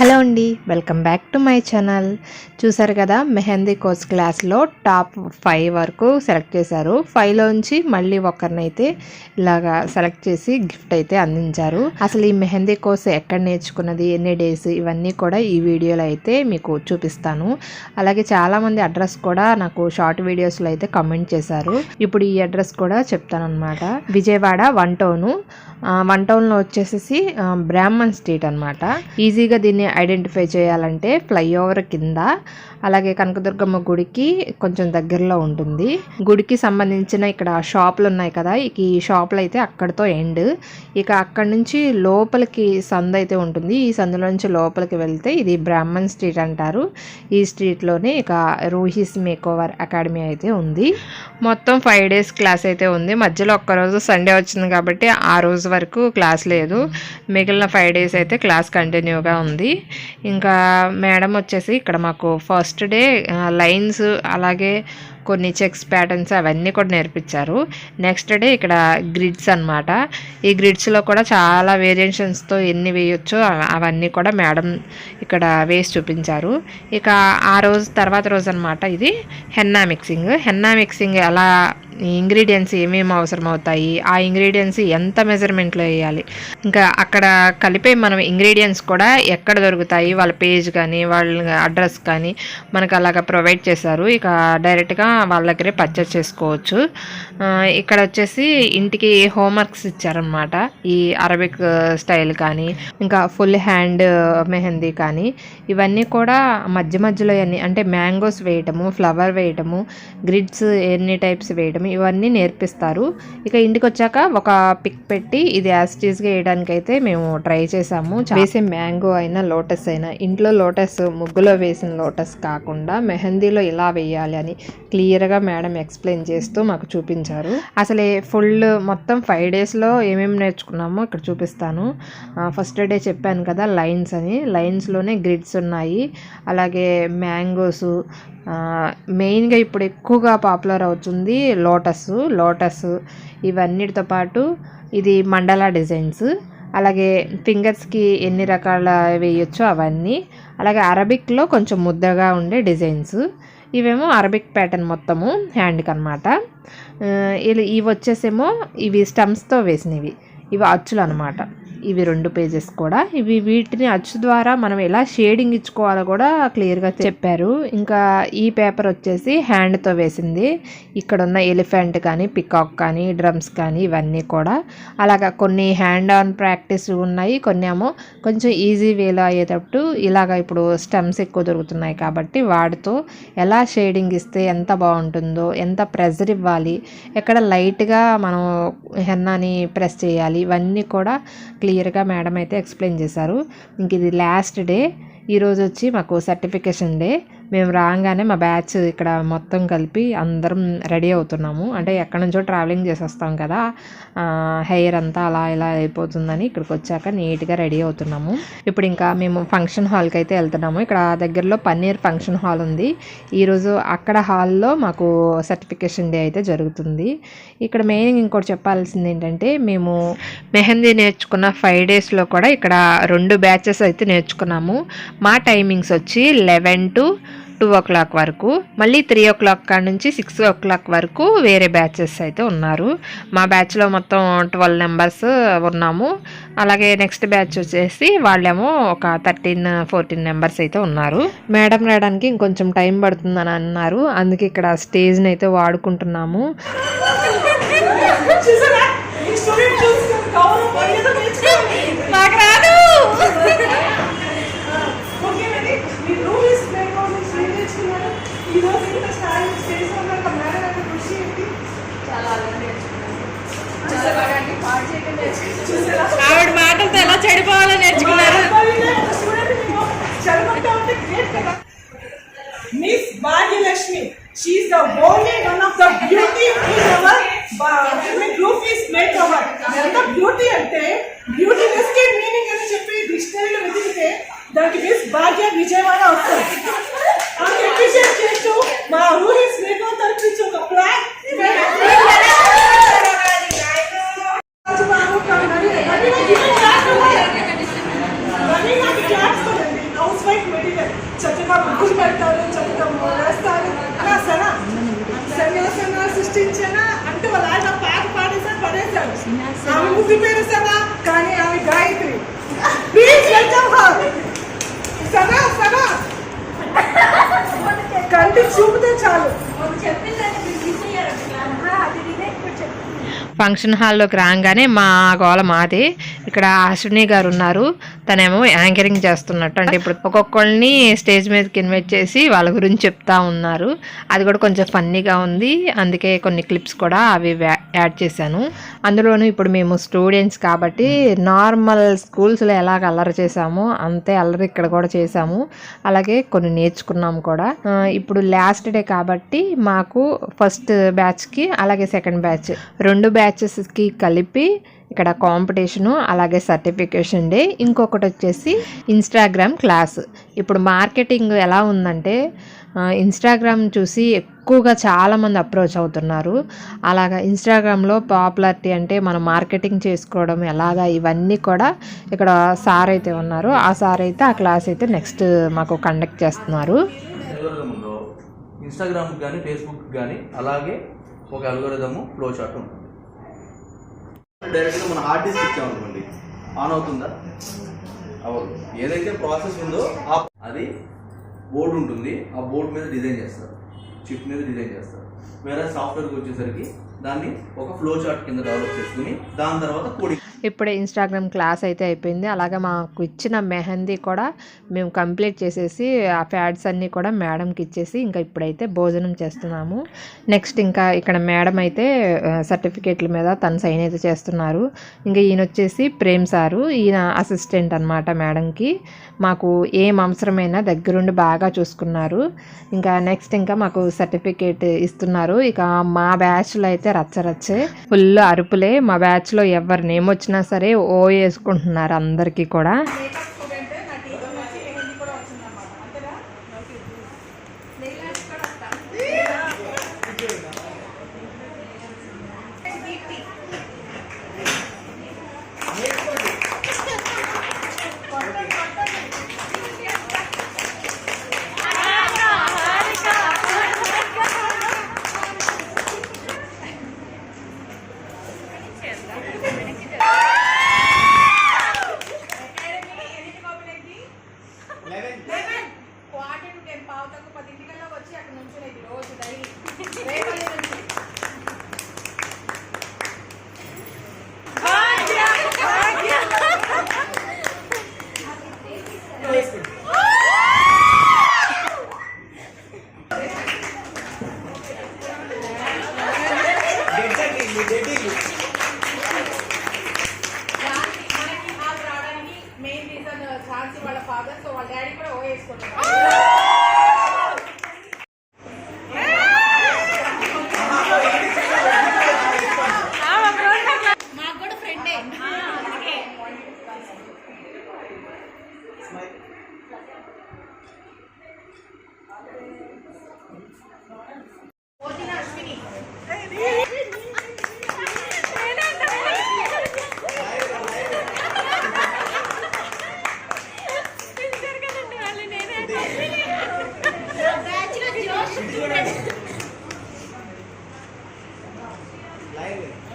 Hello అండి welcome back to my channel. చూసారు కదా మెహందీ కోర్స్ క్లాస్లో టాప్ ఫైవ్ వరకు సెలెక్ట్ చేశారు. ఫైవ్లోంచి మళ్ళీ ఒకరినైతే ఇలాగా సెలెక్ట్ చేసి గిఫ్ట్ అయితే అందించారు. అసలు ఈ మెహందీ కోర్స్ ఎక్కడ నేర్చుకున్నది ఎన్ని డేస్ ఇవన్నీ కూడా ఈ వీడియోలో అయితే మీకు చూపిస్తాను. అలాగే చాలామంది అడ్రస్ కూడా నాకు షార్ట్ వీడియోస్లో అయితే కమెంట్ చేశారు. ఇప్పుడు ఈ అడ్రస్ కూడా చెప్తాను విజయవాడ వన్ టౌను. వన్ టౌన్లో వచ్చేసేసి బ్రాహ్మణ్ స్ట్రీట్ అనమాట ఈజీగా దీన్ని ఐడెంటిఫై చేయాలంటే ఫ్లైఓవర్ కింద అలాగే కనకదుర్గమ్మ గుడికి కొంచెం దగ్గరలో ఉంటుంది. గుడికి సంబంధించిన ఇక్కడ షాపులు ఉన్నాయి కదా ఇక ఈ షాపులు అయితే అక్కడితో ఎండ్. ఇక అక్కడి నుంచి లోపలికి సందు అయితే ఉంటుంది. ఈ సందులో నుంచి లోపలికి వెళ్తే ఇది బ్రాహ్మణ్ స్ట్రీట్ అంటారు. ఈ స్ట్రీట్లోనే ఇక రూహిస్ మేకోవర్ అకాడమీ అయితే ఉంది. మొత్తం ఫైవ్ డేస్ క్లాస్ అయితే ఉంది. మధ్యలో ఒక్కరోజు సండే వచ్చింది కాబట్టి ఆ రోజు వరకు క్లాస్ లేదు. మిగిలిన ఫైవ్ డేస్ అయితే క్లాస్ కంటిన్యూగా ఉంది. ఇంకా మేడం వచ్చేసి ఇక్కడ మాకు ఫస్ట్ డే లైన్స్ అలాగే కొన్ని చెక్స్ ప్యాటర్న్స్ అవన్నీ కూడా నేర్పించారు. నెక్స్ట్ డే ఇక్కడ గ్రిడ్స్ అన్నమాట. ఈ గ్రిడ్స్లో కూడా చాలా వేరియేషన్స్తో ఎన్ని వేయొచ్చో అవన్నీ కూడా మేడం ఇక్కడ వేసి చూపించారు. ఇక ఆ రోజు తర్వాత రోజు అనమాట ఇది హెన్నా మిక్సింగ్. హెన్నా మిక్సింగ్ ఎలా ఇంగ్రీడియంట్స్ ఏమేమి అవసరం అవుతాయి ఆ ఇంగ్రీడియంట్స్ ఎంత మెజర్మెంట్లో వేయాలి. ఇంకా అక్కడ కలిపే మనం ఇంగ్రీడియంట్స్ కూడా ఎక్కడ దొరుకుతాయి వాళ్ళ పేజ్ కానీ వాళ్ళ అడ్రస్ కానీ మనకు అలాగ ప్రొవైడ్ చేశారు. ఇక డైరెక్ట్గా వాళ్ళ దగ్గరే పర్చేస్ చేసుకోవచ్చు ఇక్కడ వచ్చేసి ఇంటికి హోంవర్క్స్ ఇచ్చారనమాట ఈ అరబిక్ స్టైల్ కానీ ఇంకా ఫుల్ హ్యాండ్ మెహందీ కానీ ఇవన్నీ కూడా మధ్య మధ్యలో అన్ని అంటే మ్యాంగోస్ వేయటము ఫ్లవర్ వేయటము గ్రిడ్స్ ఎన్ని టైప్స్ వేయటము ఇవన్నీ నేర్పిస్తారు. ఇక ఇంటికి వచ్చాక ఒక పిక్ పెట్టి ఇది యాసిటీస్గా వేయడానికి అయితే మేము ట్రై చేసాము. వేసే మ్యాంగో అయినా లోటస్ అయినా ఇంట్లో లోటస్ ముగ్గులో వేసిన లోటస్ కాకుండా మెహందీలో ఇలా వేయాలి అని క్లియర్గా మేడం ఎక్స్ప్లెయిన్ చేస్తూ మాకు చూపించారు. అసలు ఫుల్ మొత్తం ఫైవ్ డేస్లో ఏమేమి నేర్చుకున్నామో ఇక్కడ చూపిస్తాను. ఫస్ట్ డే చెప్పాను కదా లైన్స్ అని. లైన్స్లోనే గ్రిడ్స్ ఉన్నాయి. అలాగే మ్యాంగోస్ మెయిన్గా ఇప్పుడు ఎక్కువగా పాపులర్ అవుతుంది లోటస్ లోటస్ ఇవన్నిటితో పాటు ఇది మండలా డిజైన్స్. అలాగే ఫింగర్స్కి ఎన్ని రకాల వేయొచ్చో అవన్నీ. అలాగే అరబిక్లో కొంచెం ముద్దగా ఉండే డిజైన్స్. ఇవేమో అరబిక్ ప్యాటర్న్ మొత్తము హ్యాండ్కి అనమాట ఇవి వచ్చేసేమో ఇవి స్టమ్స్తో వేసినవి. ఇవి అచ్చులు అనమాట ఇవి రెండు పేజెస్ కూడా. ఇవి వీటిని అచ్చు ద్వారా మనం ఎలా షేడింగ్ ఇచ్చుకోవాలో కూడా క్లియర్గా చెప్పారు. ఇంకా ఈ పేపర్ వచ్చేసి హ్యాండ్తో వేసింది. ఇక్కడ ఉన్న ఎలిఫెంట్ కానీ పికాక్ కానీ డ్రమ్స్ కానీ ఇవన్నీ కూడా. అలాగా కొన్ని హ్యాండ్ ఆన్ ప్రాక్టీస్ ఉన్నాయి. కొన్ని ఏమో కొంచెం ఈజీ వేలో అయ్యేటట్టు ఇలాగ ఇప్పుడు స్టెమ్స్ ఎక్కువ దొరుకుతున్నాయి కాబట్టి వాటితో ఎలా షేడింగ్ ఇస్తే ఎంత బాగుంటుందో ఎంత ప్రెజర్ ఇవ్వాలి ఎక్కడ లైట్గా మనం హెన్నాని ప్రెస్ చేయాలి ఇవన్నీ కూడా క్లియర్గా మేడం అయితే ఎక్స్ప్లెయిన్ చేశారు. ఇంక ఇది లాస్ట్ డే. ఈరోజు వచ్చి మాకు సర్టిఫికేషన్ డే. మేము రాగానే మా బ్యాచ్ ఇక్కడ మొత్తం కలిపి అందరం రెడీ అవుతున్నాము. అంటే ఎక్కడి నుంచో ట్రావెలింగ్ చేసి వస్తాం కదా. హెయిర్ అంతా అలా ఇలా అయిపోతుందని ఇక్కడికి వచ్చాక నీట్గా రెడీ అవుతున్నాము. ఇప్పుడు ఇంకా మేము ఫంక్షన్ హాల్కి అయితే వెళ్తున్నాము. ఇక్కడ దగ్గరలో పన్నీర్ ఫంక్షన్ హాల్ ఉంది. ఈరోజు అక్కడ హాల్లో మాకు సర్టిఫికేషన్ డే అయితే జరుగుతుంది. ఇక్కడ మెయిన్ ఇంకోటి చెప్పాల్సింది ఏంటంటే మేము మెహందీ నేర్చుకున్న ఫైవ్ డేస్లో కూడా ఇక్కడ రెండు బ్యాచెస్ అయితే నేర్చుకున్నాము. మా టైమింగ్స్ వచ్చి eleven to two o'clock వరకు మళ్ళీ త్రీ ఓ క్లాక్ కాడ నుంచి సిక్స్ ఓ క్లాక్ వరకు వేరే బ్యాచెస్ అయితే ఉన్నారు. మా బ్యాచ్లో మొత్తం ట్వెల్వ్ నెంబర్స్ ఉన్నాము. అలాగే నెక్స్ట్ బ్యాచ్ వచ్చేసి వాళ్ళేమో ఒక థర్టీన్ ఫోర్టీన్ నెంబర్స్ అయితే ఉన్నారు. మేడం రావడానికి ఇంకొంచెం టైం పడుతుందని అన్నారు. అందుకే ఇక్కడ స్టేజ్ని అయితే వాడుకుంటున్నాము. నాకు రాదు ఓకే మరి మీ రూమ్ ఇస్ ప్లేట్ కోసం ఏం నేర్చుకున్నారు ఈ రోజు ఇంత స్టైల్ స్టేజ్ ఉన్నారు మేడం అంటే కృషి ఏంటి చాలా అలా నేర్చుకున్నాను చాలా బాగా అన్ని పాడు చేయడం నేర్చుకున్నాను చూసారా ఆవిడ మాటలతో ఎలా చెడిపోవాలో నేర్చుకున్నారు Bhagyalakshmi. She is the only one of the beauty in our uh, group is makeover. ఎంత బ్యూటీ అంటే బ్యూటీ నెస్కే మీనింగ్ అని చెప్పి డిక్షనరీలో వెతికితే దానికి మిస్ భాగ్య విజయవాడ వస్తుంది ఆమె అప్రిషియేట్ చేస్తూ మా ఊరి స్నేహం తరపించి ఒక ప్లాన్ చక్కగా ముగ్గులు పెడతారు చక్కగా వేస్తారు అలా సనా సనా సృష్టించానా? అంటే వాళ్ళ ఆయన పాట పాడేసారు పడేశారు ఆమె ముగ్గు పేరు సనా కానీ ఆమె Gayathri. Please welcome her Sana Sana. కంటి చూపితే చాలు. ఫంక్షన్ హాల్లోకి రాగానే మా గోళ మాది. ఇక్కడ అశ్విని గారు ఉన్నారు. తనేమో యాంకరింగ్ చేస్తున్నట్టు. అంటే ఇప్పుడు ఒక్కొక్కళ్ళని స్టేజ్ మీదకి ఇన్వైట్ చేసి వాళ్ళ గురించి చెప్తా ఉన్నారు. అది కూడా కొంచెం ఫన్నీగా ఉంది. అందుకే కొన్ని క్లిప్స్ కూడా అవి వ్యా- యాడ్ చేశాను. అందులోనూ ఇప్పుడు మేము స్టూడెంట్స్ కాబట్టి నార్మల్ స్కూల్స్లో ఎలాగ అల్లరి చేసామో అంతే అల్లరి ఇక్కడ కూడా చేసాము అలాగే కొన్ని నేర్చుకున్నాము కూడా. ఇప్పుడు లాస్ట్ డే కాబట్టి మాకు ఫస్ట్ బ్యాచ్కి అలాగే సెకండ్ బ్యాచ్. రెండు బ్యాచ్ బ్యాచెస్కి కలిపి ఇక్కడ కాంపిటీషను అలాగే సర్టిఫికేషన్ డే. ఇంకొకటి వచ్చేసి ఇన్స్టాగ్రామ్ క్లాస్. ఇప్పుడు మార్కెటింగ్ ఎలా ఉందంటే ఇన్స్టాగ్రామ్ చూసి ఎక్కువగా చాలామంది అప్రోచ్ అవుతున్నారు. అలాగా ఇన్స్టాగ్రామ్లో పాపులారిటీ అంటే మనం మార్కెటింగ్ చేసుకోవడం ఎలాగా ఇవన్నీ కూడా ఇక్కడ సార్ అయితే ఉన్నారు. ఆ సార్ అయితే ఆ క్లాస్ అయితే నెక్స్ట్ మాకు కండక్ట్ చేస్తున్నారు. ఇన్స్టాగ్రామ్ కానీ ఫేస్బుక్ కానీ అలాగే ఒక అల్గోరిథము ఫ్లో చార్ట్ డైరెక్ట్గా మన హార్డ్ డిస్క్ ఇచ్చామనుకోండి ఆన్ అవుతుందా? అవ్వదు. ఏదైతే ప్రాసెస్ ఉందో ఆ అది బోర్డు ఉంటుంది ఆ బోర్డు మీద డిజైన్ చేస్తారు చిప్ మీద డిజైన్ చేస్తారు. వేరే సాఫ్ట్వేర్కి వచ్చేసరికి దాన్ని ఒక ఫ్లో చార్ట్ కింద డెవలప్ చేసుకుని దాని తర్వాత కోడింగ్ ఇప్పుడే ఇన్స్టాగ్రామ్ క్లాస్ అయితే అయిపోయింది. అలాగే మాకు ఇచ్చిన మెహందీ కూడా మేము కంప్లీట్ చేసేసి ఆ ప్యాడ్స్ అన్నీ కూడా మేడంకి ఇచ్చేసి ఇంకా ఇప్పుడైతే భోజనం చేస్తున్నాము. నెక్స్ట్ ఇంకా ఇక్కడ మేడం అయితే సర్టిఫికేట్ల మీద తను సైన్ అయితే చేస్తున్నారు. ఇంకా ఈయన వచ్చేసి ప్రేమ్ సారు. ఈయన అసిస్టెంట్ అనమాట మేడంకి. మాకు ఏం అవసరమైనా దగ్గరుండి బాగా చూసుకున్నారు. ఇంకా నెక్స్ట్ ఇంకా మాకు సర్టిఫికేట్ ఇస్తున్నారు. ఇక మా బ్యాచ్లో అయితే రచ్చరచ్చే ఫుల్ అరుపులే. మా బ్యాచ్లో ఎవరి వచ్చినా సరే ఓ వేసుకుంటున్నారు అందరికీ కూడా. güey.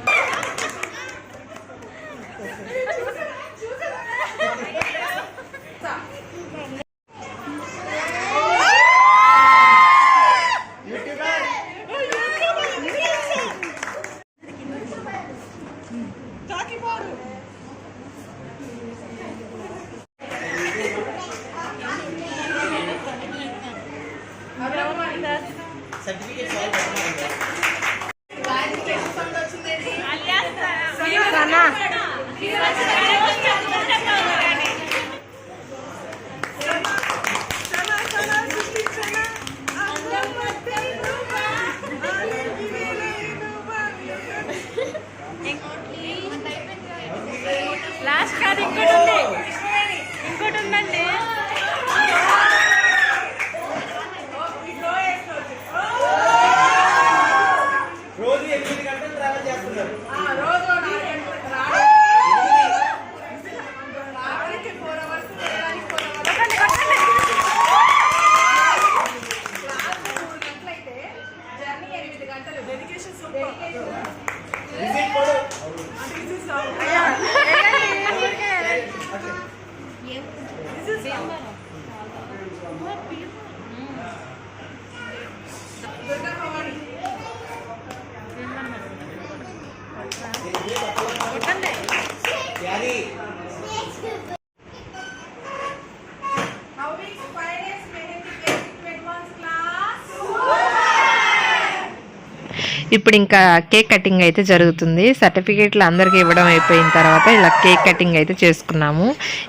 ఇప్పుడు ఇంకా కేక్ కటింగ్ అయితే జరుగుతుంది. సర్టిఫికేట్లు అందరికీ ఇవ్వడం అయిపోయిన తర్వాత ఇలా కేక్ కటింగ్ అయితే చేసుకున్నాము.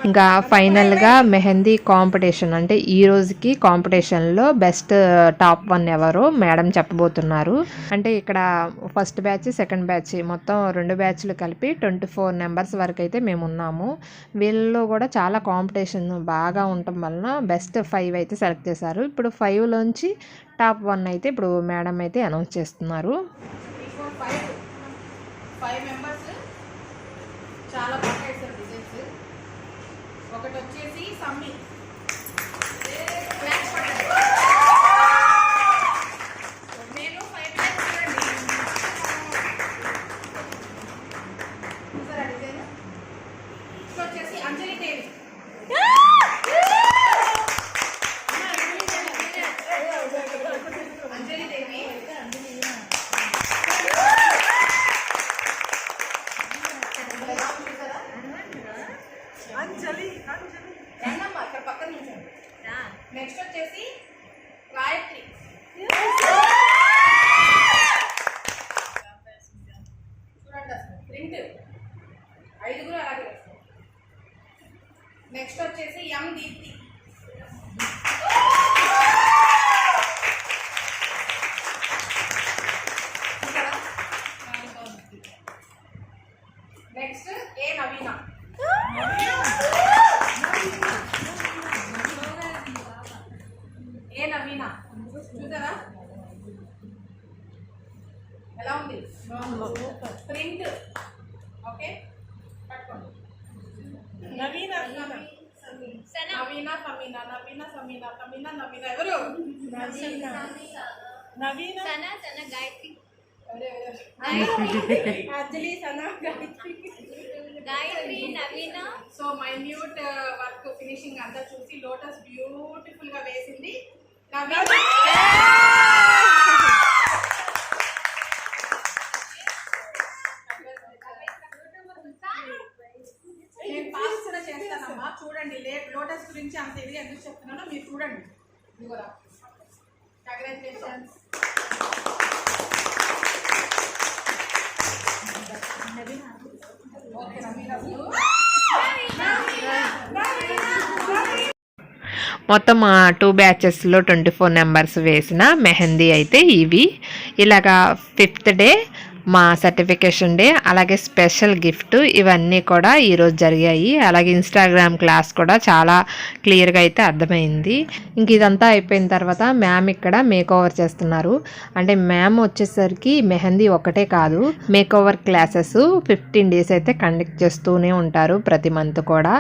ఇంకా ఫైనల్గా మెహందీ కాంపిటీషన్ అంటే ఈ రోజుకి కాంపిటీషన్లో బెస్ట్ టాప్ వన్ ఎవరు మేడం చెప్పబోతున్నారు. అంటే ఇక్కడ ఫస్ట్ బ్యాచ్ సెకండ్ బ్యాచ్ మొత్తం రెండు బ్యాచ్లు కలిపి ట్వంటీ ఫోర్ నెంబర్స్ వరకు అయితే మేము ఉన్నాము. వీళ్ళలో కూడా చాలా కాంపిటీషన్ బాగా ఉండటం వలన బెస్ట్ ఫైవ్ అయితే సెలెక్ట్ చేశారు. ఇప్పుడు ఫైవ్లోంచి టాప్ వన్ అయితే ఇప్పుడు మేడం అయితే అనౌన్స్ చేస్తున్నారు. ఫైవ్ మెంబర్స్ చాలా బాగా వేస్తారు డిజైన్స్ ఒకటి వచ్చేసి సమ్మి Claps కొట్టండి. నేను ఫైవ్ ల్యాక్స్ చూడండి చూసారా డిజైన్ ఇది వచ్చేసి అంజలి దేవి అమ్మా, అంజలి దేవి అంజలి అంజలి రండమ్మా ఇక్కడ పక్కన నిల్చోండి నెక్స్ట్ వచ్చేసి గాయత్రి చూడండి అసలు ప్రింట్ ఐదుగురు అలాగే వేస్తారు నెక్స్ట్ వచ్చేసి ఎం దీప్తి నెక్స్ట్ ఏ నవీన ఏ నవీన చూసారా ఎలా ఉంది? ప్రింట్. ఓకే? పట్టుకోండి. నవీన నవీన. సమీన నవీన సమీన సమీన నవీన. ఎవరు? Naveena. Sana Sana Gayathri. Anjali Sana Gayathri. Gayathri Naveena. So minute work finishing అంతా చూసి లోటస్ బ్యూటిఫుల్గా వేసింది నవీన నేను పాస్ కూడా చేస్తానమ్మా చూడండి లే లోటస్ గురించి అంత ఇది ఎందుకు చెప్తున్నానో మీరు చూడండి ఇదిగోరా కంగ్రాచులేషన్స్ ఓకే నవీన మొత్తం టూ బ్యాచెస్లో ట్వంటీ ఫోర్ నెంబర్స్ వేసిన మెహందీ అయితే ఇవి. ఇలాగా ఫిఫ్త్ డే మా సర్టిఫికేషన్ డే అలాగే స్పెషల్ గిఫ్ట్ ఇవన్నీ కూడా ఈరోజు జరిగాయి. అలాగే ఇన్స్టాగ్రామ్ క్లాస్ కూడా చాలా క్లియర్గా అయితే అర్థమైంది. ఇంక ఇదంతా అయిపోయిన తర్వాత మ్యామ్ ఇక్కడ మేక్ ఓవర్ చేస్తున్నారు. అంటే మ్యామ్ వచ్చేసరికి మెహందీ ఒకటే కాదు makeover classes fifteen days అయితే కండక్ట్ చేస్తూనే ఉంటారు ప్రతి మంత్ కూడా.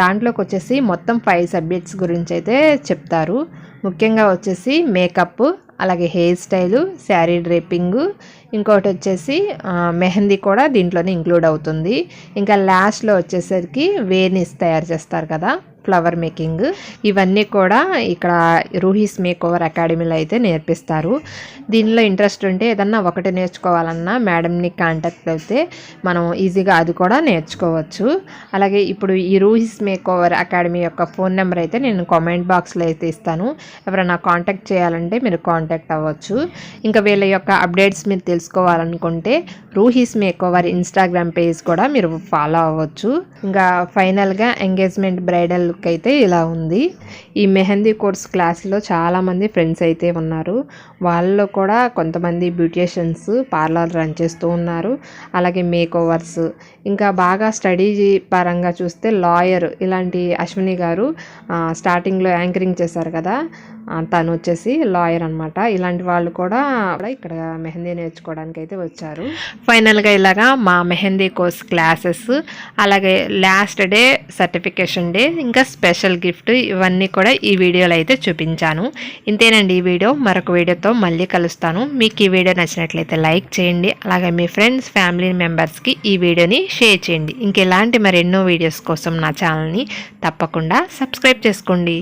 దాంట్లోకి వచ్చేసి మొత్తం ఫైవ్ సబ్జెక్ట్స్ గురించి అయితే చెప్తారు. ముఖ్యంగా వచ్చేసి మేకప్ అలాగే హెయిర్ స్టైలు శారీ డ్రేపింగు ఇంకోటి వచ్చేసి మెహందీ కూడా దీంట్లోనే ఇంక్లూడ్ అవుతుంది. ఇంకా లాస్ట్లో వచ్చేసరికి వేర్నిస్ తయారు చేస్తారు కదా. ఫ్లవర్ మేకింగ్ ఇవన్నీ కూడా ఇక్కడ రూహీస్ మేక్ ఓవర్ అకాడమీలో అయితే నేర్పిస్తారు. దీనిలో ఇంట్రెస్ట్ ఉంటే ఏదన్నా ఒకటి నేర్చుకోవాలన్నా మేడంని కాంటాక్ట్ అయితే మనం ఈజీగా అది కూడా నేర్చుకోవచ్చు. అలాగే ఇప్పుడు ఈ రూహీస్ మేక్ ఓవర్ అకాడమీ యొక్క ఫోన్ నెంబర్ అయితే నేను కామెంట్ బాక్స్లో అయితే ఇస్తాను. ఎవరైనా కాంటాక్ట్ చేయాలంటే మీరు కాంటాక్ట్ అవ్వచ్చు. ఇంకా వీళ్ళ యొక్క అప్డేట్స్ మీరు తెలుసుకోవాలనుకుంటే రూహీస్ మేక్ ఓవర్ ఇన్స్టాగ్రామ్ పేజ్ కూడా మీరు ఫాలో అవ్వచ్చు. ఇంకా ఫైనల్గా ఎంగేజ్మెంట్ బ్రైడల్ లుక్ అయితే ఇలా ఉంది. ఈ మెహందీ కోర్స్ క్లాస్లో చాలామంది ఫ్రెండ్స్ అయితే ఉన్నారు. వాళ్ళలో కూడా కొంతమంది బ్యూటిషియన్స్ పార్లర్ రన్ చేస్తూ ఉన్నారు. అలాగే మేక్ ఓవర్స్ ఇంకా బాగా స్టడీ పరంగా చూస్తే లాయర్ ఇలాంటి అశ్విని గారు స్టార్టింగ్లో యాంకరింగ్ చేశారు కదా తను వచ్చేసి లాయర్ అనమాట ఇలాంటి వాళ్ళు కూడా ఇక్కడ మెహందీ నేర్చుకోవడానికి అయితే వచ్చారు. ఫైనల్గా ఇలాగా మా మెహందీ కోర్స్ క్లాసెస్ అలాగే లాస్ట్ డే సర్టిఫికేషన్ డే ఇంకా స్పెషల్ గిఫ్ట్ ఇవన్నీ కూడా ఈ వీడియోలో అయితే చూపించాను. ఇంతేనండి ఈ వీడియో. మరొక వీడియోతో మళ్ళీ కలుస్తాను. మీకు ఈ వీడియో నచ్చినట్లయితే లైక్ చేయండి. అలాగే మీ ఫ్రెండ్స్ ఫ్యామిలీ మెంబర్స్కి ఈ వీడియోని షేర్ చేయండి. ఇంకెలాంటి మరెన్నో వీడియోస్ కోసం నా ఛానల్ని తప్పకుండా సబ్స్క్రైబ్ చేసుకోండి.